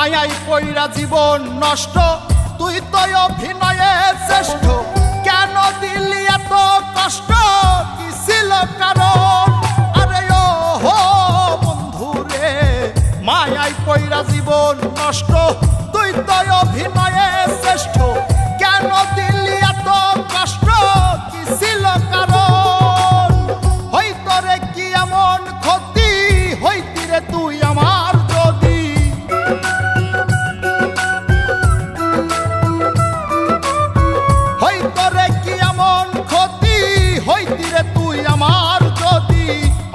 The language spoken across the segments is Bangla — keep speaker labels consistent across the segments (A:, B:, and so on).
A: মায়াই পইরা জীবন নষ্ট, তুই তো অভিনয়ে শ্রেষ্ঠ। কেন দিলি এত কষ্ট? কি ছিল কারণ? আরে ও হো বন্ধু রে মায়াই পইরা জীবন নষ্ট, তুই তো অভিনয়ে শ্রেষ্ঠ।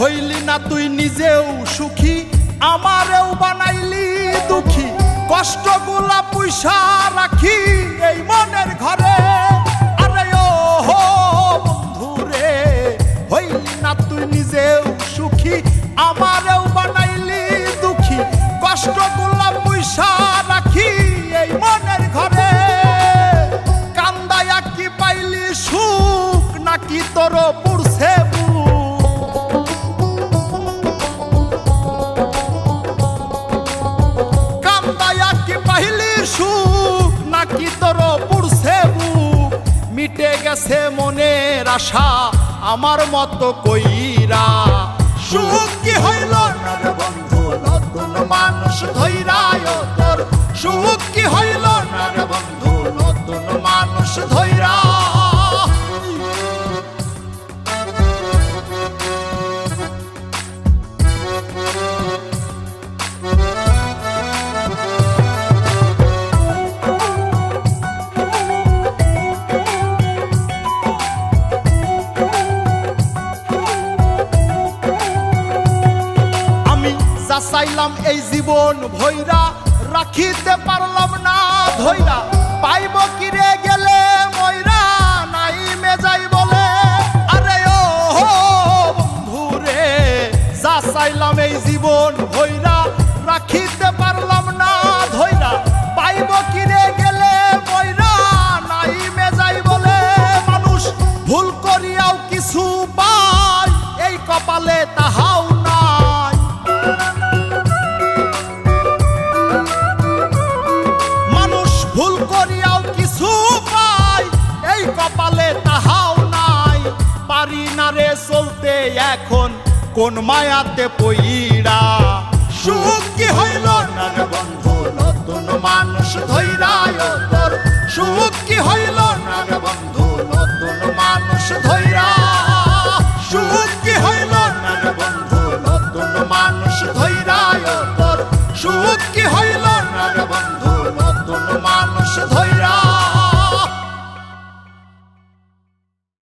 A: হইলি না তুই নিজেও সুখী, আমারেও বানাইলি দুঃখী। কষ্টগুলা পয়সা রাখি এই মনের ঘরে। আরে ও হো, বন্ধুরে, হইলি না তুই নিজেও সুখী আমারেও পুরছে বুক মিটে গেছে মনের আশা, আমার মতো কইরা। সুখ কি হইল বন্ধু, নতুন মানুষ ধৈরায় তোর সুখ কি হইল না বন্ধু যা চাইলাম এই জীবন ভৈরা রাখিতে পারলাম না ধৈরা পাইব কিরে এখন কোন মায়াতে পইরা সুখ কি হইল নার বন্ধু, নতুন মানুষ ধৈরা সুখ কি হইল নার বন্ধু, নতুন মানুষ ধৈরা সুখ কি হইল নার বন্ধু, নতুন